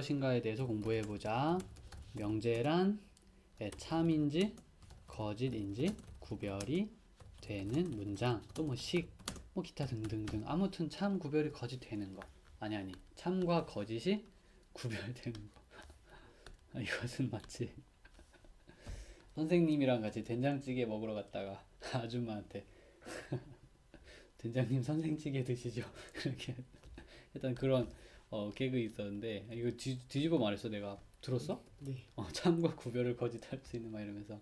무엇인가에 대해서 공부해 보자. 명제란 예, 참인지 거짓인지 구별이 되는 문장. 또 뭐 식 뭐 기타 등등등. 아무튼 참 구별이 거짓 되는 거. 아니 아니. 참과 거짓이 구별되는 거. 아, 이것은 마치 선생님이랑 같이 된장찌개 먹으러 갔다가 아줌마한테 된장님 선생찌개 드시죠. 그렇게 일단 그런 어, 개그 있었는데 이거 뒤, 뒤집어 말했어 내가 들었어? 네. 어, 참과 구별을 거짓할 수 있는 막 이러면서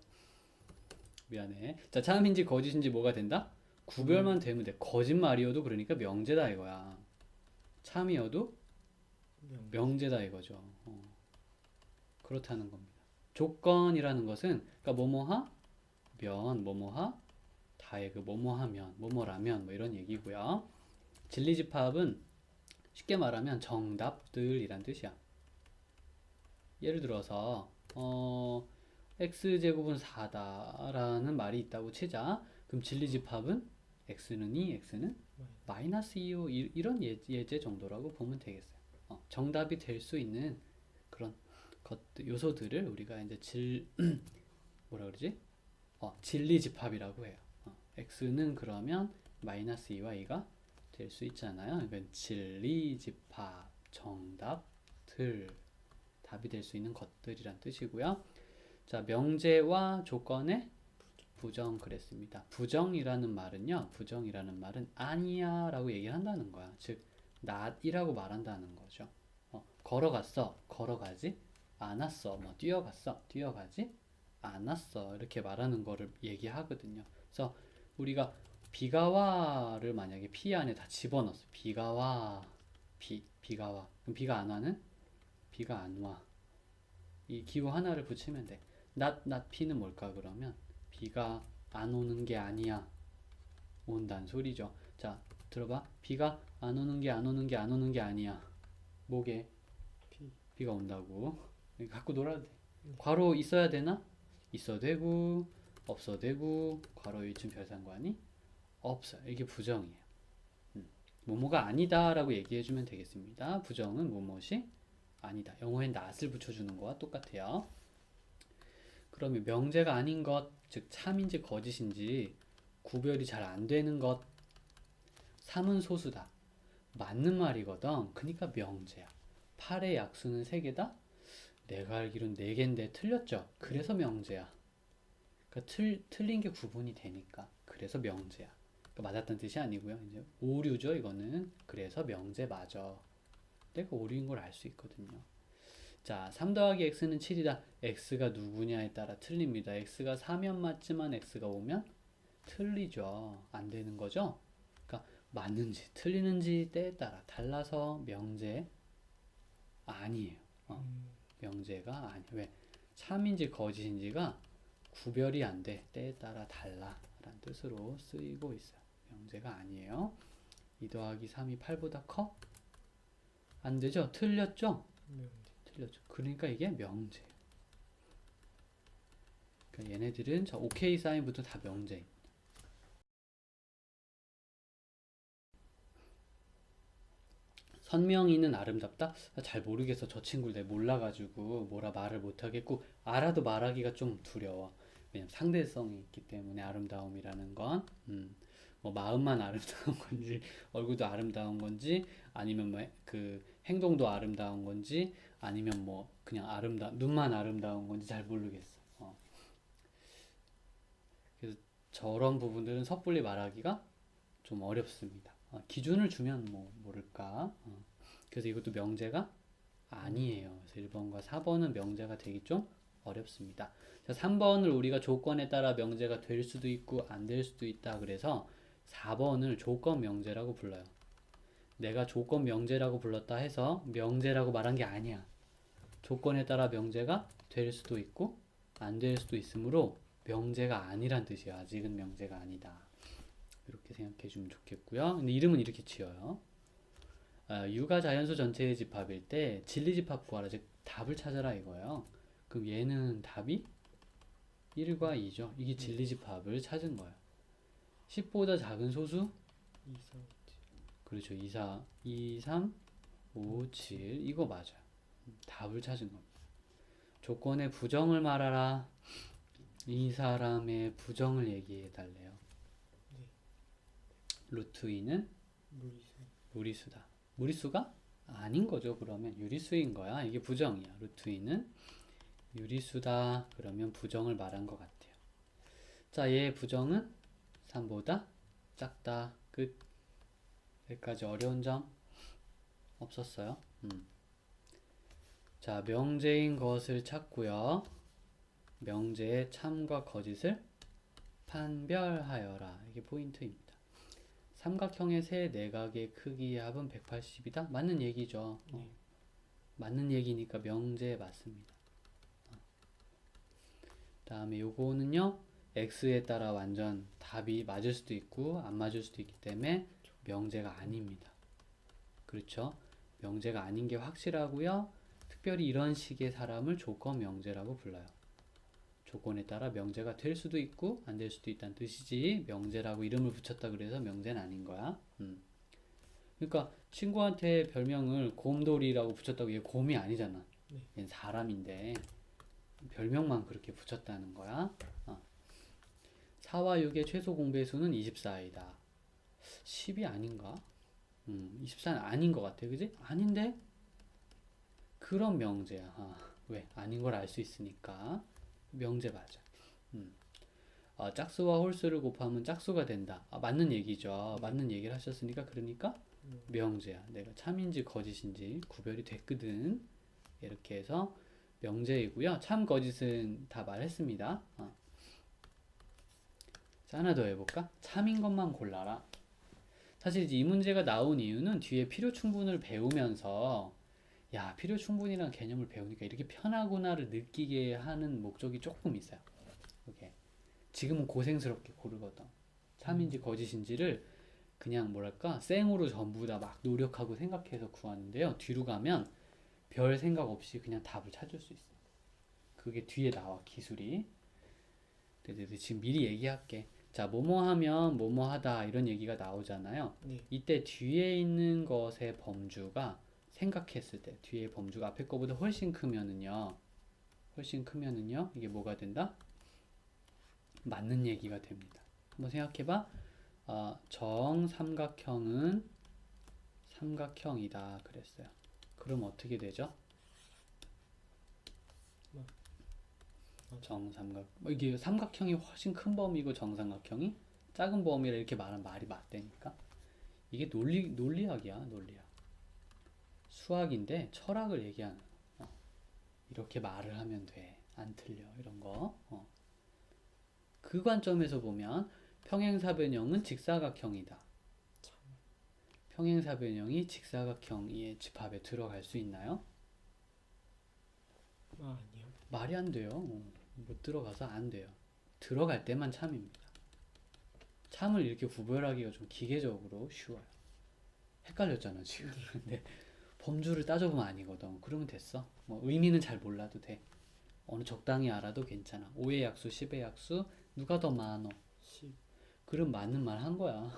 미안해. 자, 참인지 거짓인지 뭐가 된다? 구별만 되면 돼. 거짓말이어도 그러니까 명제다 이거야. 참이어도 명. 명제 다 이거죠. 어. 그렇다는 겁니다. 조건이라는 것은 그러니까 뭐뭐하 면 뭐뭐하 다의 그 뭐뭐하면 뭐뭐라면 뭐 이런 얘기고요. 진리집합은 쉽게 말하면 정답들이란 뜻이야. 예를 들어서 어 x 제곱은 4다라는 말이 있다고 치자. 그럼 진리집합은 x는 2, x는 마이너스 2요 이- 이런 예, 예제 정도라고 보면 되겠어요. 어, 정답이 될 수 있는 그런 것 요소들을 우리가 이제 질 뭐라 그러지? 어, 진리집합이라고 해요. 어, x는 그러면 마이너스 2와 2가 될 수 있잖아요. 그러니까 진리 집합 정답 들 답이 될 수 있는 것들이란 뜻이고요. 자, 명제와 조건의 부정 그랬습니다. 부정이라는 말은요. 부정이라는 말은 아니야라고 얘기를 한다는 거야. 즉 not이라고 말한다는 거죠. 어, 걸어갔어. 걸어가지 않았어. 뭐 뛰어갔어. 뛰어가지 않았어. 이렇게 말하는 거를 얘기하거든요. 그래서 우리가 비가 와를 만약에 피 안에 다 집어넣었어. 비가 와. 비, 비가 와. 그럼 비가 안 와는 비가 안 와. 이 기호 하나를 붙이면 돼. not, not 피는 뭘까 그러면 비가 안 오는 게 아니야. 온단 소리죠. 자, 들어봐. 비가 안 오는 게 안 오는 게 안 오는 게 아니야. 뭐게? 비. 비가 온다고. 갖고 놀아도 돼. 괄호 있어야 되나? 있어 되고 없어 되고 괄호 일쯤 별 상관이 없어. 이게 부정이에요. 음. 뭐뭐가 아니다라고 얘기해 주면 되겠습니다. 부정은 뭐뭐시 아니다. 영어엔 not을 붙여주는 거와 똑같아요. 그러면 명제가 아닌 것, 즉 참인지 거짓인지 구별이 잘 안 되는 것, 삼은 소수다. 맞는 말이거든. 그러니까 명제야. 8의 약수는 3개다? 내가 알기로는 4개인데 틀렸죠? 그래서 명제야. 그러니까 틀, 틀린 게 구분이 되니까. 그래서 명제야. 그러니까 맞았다는 뜻이 아니고요. 이제 오류죠, 이거는. 그래서 명제 맞아. 내가 오류인 걸 알 수 있거든요. 자, 3 더하기 x는 7이다. x가 누구냐에 따라 틀립니다. x가 4면 맞지만 x가 5면 틀리죠. 안 되는 거죠? 그러니까 맞는지 틀리는지 때에 따라 달라서 명제 아니에요. 어, 음, 명제가 아니. 왜? 참인지 거짓인지가 구별이 안 돼. 때에 따라 달라. 라는 뜻으로 쓰이고 있어요. 명제가 아니에요. 2 더하기 3이 8보다 커? 안 되죠? 틀렸죠? 명제. 틀렸죠. 그러니까 이게 명제예요. 그러니까 얘네들은 저 오케이 사인부터 다 명제예요. 선명이는 아름답다? 아, 잘 모르겠어. 저 친구를 내가 몰라가지고 뭐라 말을 못하겠고 알아도 말하기가 좀 두려워. 왜냐면 상대성이 있기 때문에 아름다움이라는 건 음, 뭐 마음만 아름다운 건지 얼굴도 아름다운 건지 아니면 뭐 그 행동도 아름다운 건지 아니면 뭐 그냥 아름다 눈만 아름다운 건지 잘 모르겠어. 어. 그래서 저런 부분들은 섣불리 말하기가 좀 어렵습니다. 어, 기준을 주면 뭐 모를까. 어. 그래서 이것도 명제가 아니에요. 그래서 1번과 4번은 명제가 되기 좀 어렵습니다. 자, 3번을 우리가 조건에 따라 명제가 될 수도 있고 안 될 수도 있다. 그래서 4번을 조건 명제라고 불러요. 내가 조건 명제라고 불렀다 해서 명제라고 말한 게 아니야. 조건에 따라 명제가 될 수도 있고 안 될 수도 있으므로 명제가 아니란 뜻이야. 아직은 명제가 아니다. 이렇게 생각해 주면 좋겠고요. 근데 이름은 이렇게 지어요. 아, 유가 자연수 전체의 집합일 때 진리 집합 구하라. 즉 답을 찾아라 이거예요. 그럼 얘는 답이 1과 2죠. 이게 진리 집합을 찾은 거예요. 10보다 작은 소수? 2, 4, 5, 7. 그렇죠. 2, 4, 2, 3, 5, 7 이거 맞아요. 답을 찾은 겁니다. 조건의 부정을 말하라. 이 사람의 부정을 얘기해 달래요. 네. 루트 2는 무리수. 무리수다. 무리수가 아닌 거죠. 그러면 유리수인 거야. 이게 부정이야. 루트 2는 유리수다. 그러면 부정을 말한 것 같아요. 자, 얘의 부정은 3보다 작다. 끝. 여기까지 어려운 점 없었어요. 음. 자, 명제인 것을 찾고요. 명제의 참과 거짓을 판별하여라. 이게 포인트입니다. 삼각형의 세 내각의 크기의 합은 180이다? 맞는 얘기죠. 어. 네. 맞는 얘기니까 명제 맞습니다. 어. 다음에 요거는요. X에 따라 완전 답이 맞을 수도 있고 안 맞을 수도 있기 때문에 명제가 아닙니다. 그렇죠? 명제가 아닌 게 확실하고요. 특별히 이런 식의 사람을 조건 명제라고 불러요. 조건에 따라 명제가 될 수도 있고 안 될 수도 있다는 뜻이지 명제라고 이름을 붙였다 그래서 명제는 아닌 거야. 음. 그러니까 친구한테 별명을 곰돌이라고 붙였다고 얘 곰이 아니잖아. 네. 얘는 사람인데 별명만 그렇게 붙였다는 거야. 어. 4와 6의 최소 공배수는 24이다. 10이 아닌가? 음, 24는 아닌 것 같아. 그지? 아닌데? 그런 명제야. 아, 왜? 아닌 걸 알 수 있으니까. 명제 맞아. 음. 아, 짝수와 홀수를 곱하면 짝수가 된다. 아, 맞는 얘기죠. 맞는 얘기를 하셨으니까 그러니까 음. 명제야. 내가 참인지 거짓인지 구별이 됐거든. 이렇게 해서 명제이고요. 참 거짓은 다 말했습니다. 어. 자, 하나 더 해볼까? 참인 것만 골라라. 사실 이 문제가 나온 이유는 뒤에 필요 충분을 배우면서 야, 필요 충분이라는 개념을 배우니까 이렇게 편하구나를 느끼게 하는 목적이 조금 있어요. 이게 지금은 고생스럽게 고르거든. 참인지 거짓인지를 그냥 뭐랄까 생으로 전부 다 막 노력하고 생각해서 구하는데요. 뒤로 가면 별 생각 없이 그냥 답을 찾을 수 있어. 그게 뒤에 나와 기술이. 근데 내가 지금 미리 얘기할게. 자, 뭐뭐 하면 뭐뭐 하다 이런 얘기가 나오잖아요. 네. 이때 뒤에 있는 것의 범주가 생각했을 때 뒤에 범주가 앞에 거보다 훨씬 크면은요. 훨씬 크면은요. 이게 뭐가 된다? 맞는 얘기가 됩니다. 한번 생각해 봐. 어, 정삼각형은 삼각형이다 그랬어요. 그럼 어떻게 되죠? 정삼각 뭐 이게 삼각형이 훨씬 큰 범위고 정삼각형이 작은 범위라 이렇게 말하면 말이 맞다니까 이게 논리 논리학이야 논리학 수학인데 철학을 얘기하는 거. 어. 이렇게 말을 하면 돼안 틀려 이런 거 어. 그 관점에서 보면 평행사변형은 직사각형이다 참. 평행사변형이 직사각형의 집합에 들어갈 수 있나요? 아, 아니요. 말이 안 돼요. 어, 못 들어가서 안 돼요. 들어갈 때만 참입니다. 참을 이렇게 구별하기가 좀 기계적으로 쉬워요. 헷갈렸잖아, 지금. 근데 범주를 따져보면 아니거든. 그러면 됐어. 뭐 의미는 잘 몰라도 돼. 어느 적당히 알아도 괜찮아. 5의 약수, 10의 약수, 누가 더 많어? 10. 그럼 맞는 말 한 거야.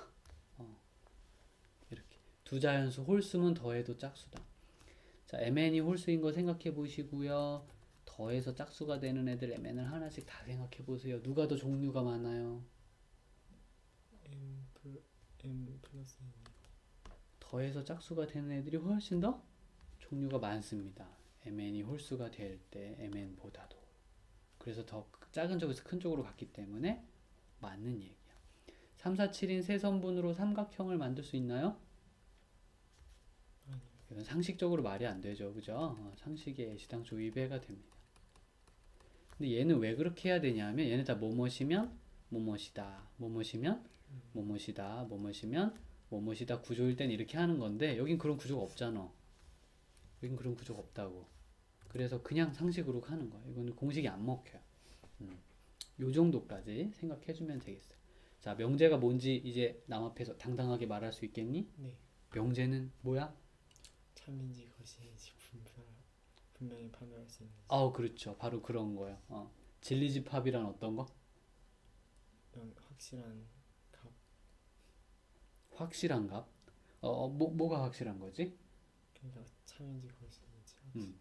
어. 이렇게 두 자연수 홀수면 더해도 짝수다. 자, mn이 홀수인 거 생각해 보시고요. 더해서 짝수가 되는 애들 mn을 하나씩 다 생각해 보세요. 누가 더 종류가 많아요? M 플 M 플러스 N. 더해서 짝수가 되는 애들이 훨씬 더 종류가 많습니다. mn이 홀수가 될 때 mn보다도. 그래서 더 작은 쪽에서 큰 쪽으로 갔기 때문에 맞는 얘기야. 3, 4, 7인 세 선분으로 삼각형을 만들 수 있나요? 이건 상식적으로 말이 안 되죠. 그죠? 어, 상식의 애시당초 위배가 됩니다. 근데 얘는 왜 그렇게 해야 되냐면 얘는 다 뭐뭇이다. 뭐뭇이면 음. 뭐뭇이다. 뭐뭇이면 뭐뭇이다. 구조일 땐 이렇게 하는 건데 여긴 그런 구조가 없잖아. 여긴 그런 구조가 없다고. 그래서 그냥 상식으로 하는 거야. 이거는 공식이 안 먹혀요. 음. 요 정도까지 생각해 주면 되겠어요. 자, 명제가 뭔지 이제 남 앞에서 당당하게 말할 수 있겠니? 네. 명제는 뭐야? 참인지 거짓인지 분별 분명히 판별할 수 있는지. 아우 그렇죠 바로 그런 거예요 어. 진리집합이란 어떤 거 명, 확실한 값. 확실한 값 어, 어, 뭐, 뭐가 확실한 거지 그러니까 참인지 거짓인지. 음.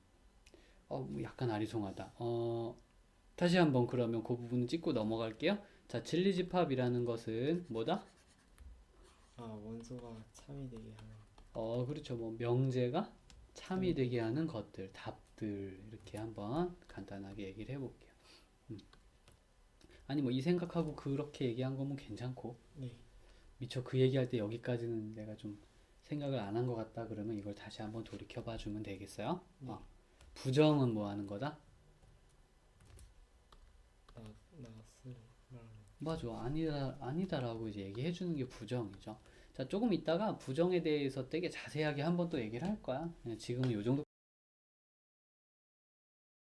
어, 뭐 약간 아리송하다. 어, 다시 한번 그러면 그 부분은 찍고 넘어갈게요. 자, 진리집합이라는 것은 뭐다? 아 원소가 참이 되게 하는 어, 그렇죠. 뭐 명제가 참이 되게 하는 것들, 답들 이렇게 한번 간단하게 얘기를 해볼게요. 음. 아니 뭐 이 생각하고 그렇게 얘기한 거면 괜찮고 네 미처 그 얘기할 때 여기까지는 내가 좀 생각을 안 한 것 같다 그러면 이걸 다시 한번 돌이켜 봐 주면 되겠어요? 네. 어. 부정은 뭐 하는 거다? 나 맞아. 아니다, 아니다라고 이제 얘기해 주는 게 부정이죠. 자, 조금 있다가 부정에 대해서 되게 자세하게 한번 또 얘기를 할 거야. 그냥 지금은 요 정도